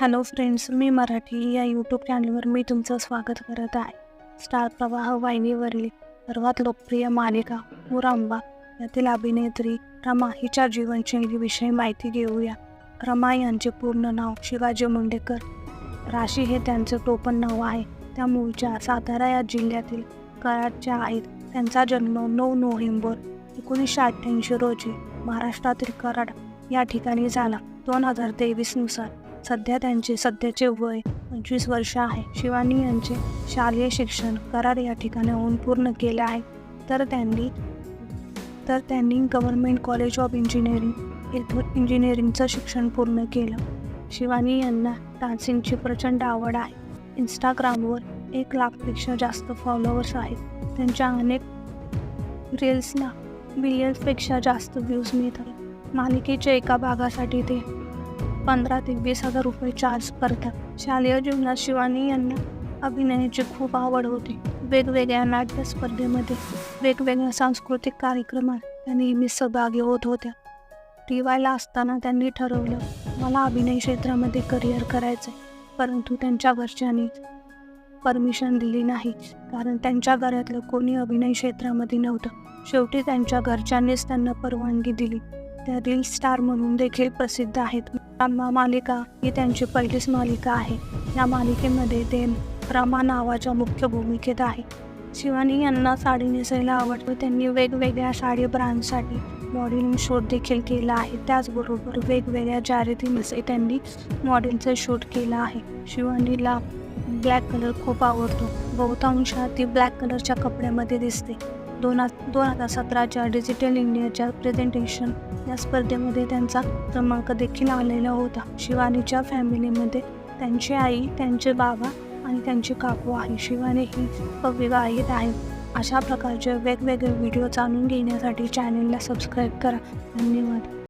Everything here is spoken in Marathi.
हॅलो फ्रेंड्स मी मराठी या यूट्यूब चॅनलवर मी तुमचं स्वागत करत आहे. स्टार प्रवाह वाहिनीवरील सर्वात लोकप्रिय मालिका मुरांबा. यातील अभिनेत्री रमा हिच्या जीवनशैलीविषयी माहिती घेऊया. रमा यांचे पूर्ण नाव शिवाजी मुंडेकर. राशी हे त्यांचे टोपण नाव आहे. त्या मूळच्या सातारा या जिल्ह्यातील कराडच्या आहेत त्यांचा जन्म नऊ नोव्हेंबर एकोणीसशे अठ्ठ्याऐंशी रोजी महाराष्ट्रातील कराड या ठिकाणी झाला. दोन हजार तेवीसनुसार सध्या त्यांचे सध्याचे वय पंचवीस वर्ष आहे. शिवानी यांचे शालेय शिक्षण करार या ठिकाणाहून पूर्ण केले आहे. तर त्यांनी तर त्यांनी गव्हर्नमेंट कॉलेज ऑफ इंजिनिअरिंग येथून इंजिनिअरिंगचं शिक्षण पूर्ण केलं. शिवानी यांना डान्सिंगची प्रचंड आवड आहे. इंस्टाग्रामवर एक लाखपेक्षा जास्त फॉलोअर्स आहेत. त्यांच्या अनेक रील्सना मिलियन्सपेक्षा जास्त व्ह्यूज मिळतात. मालिकेच्या एका भागासाठी ते पंधरा ते वीस हजार रुपये चार्ज करतात. शालेय जीवनात शिवानी यांना अभिनयाची खूप आवड होती. वेगवेगळ्या नाट्य स्पर्धेमध्ये वेगवेगळ्या सांस्कृतिक कार्यक्रमात त्या नेहमी सहभागी होत होत्या. टी वायला असताना त्यांनी ठरवलं मला अभिनय क्षेत्रामध्ये करिअर करायचं आहे परंतु त्यांच्या घरच्यांनी परमिशन दिली नाही कारण त्यांच्या घरातलं कोणी अभिनय क्षेत्रामध्ये नव्हतं. शेवटी त्यांच्या घरच्यांनीच त्यांना परवानगी दिली. त्या रील स्टार म्हणून देखील प्रसिद्ध आहेत. मालिका ही त्यांची पहिलीच मालिका आहे. या मालिकेमध्ये ते रमा नावाच्या मुख्य भूमिकेत आहे. शिवानी यांना साडी नेसायला आवडतो. त्यांनी वेगवेगळ्या साडी ब्रँडसाठी मॉडेलिंग शूट देखील केला आहे. त्याचबरोबर वेगवेगळ्या जाहिरातीमध्ये त्यांनी मॉडेलचं शूट केलं आहे. शिवानीला ब्लॅक कलर खूप आवडतो. बहुतांशात ती ब्लॅक कलरच्या कपड्यामध्ये दिसते. दोन दोन हजार सतराच्या डिजिटल इंडियाच्या प्रेझेंटेशन या स्पर्धेमध्ये त्यांचा क्रमांक देखील आलेला होता. शिवानीच्या फॅमिलीमध्ये त्यांची आई त्यांचे बाबा आणि त्यांची काकू आहे. शिवानी ही अविवाहित आहे. अशा प्रकारचे वेगवेगळे व्हिडिओ जाणून घेण्यासाठी चॅनलला सबस्क्राईब करा. धन्यवाद.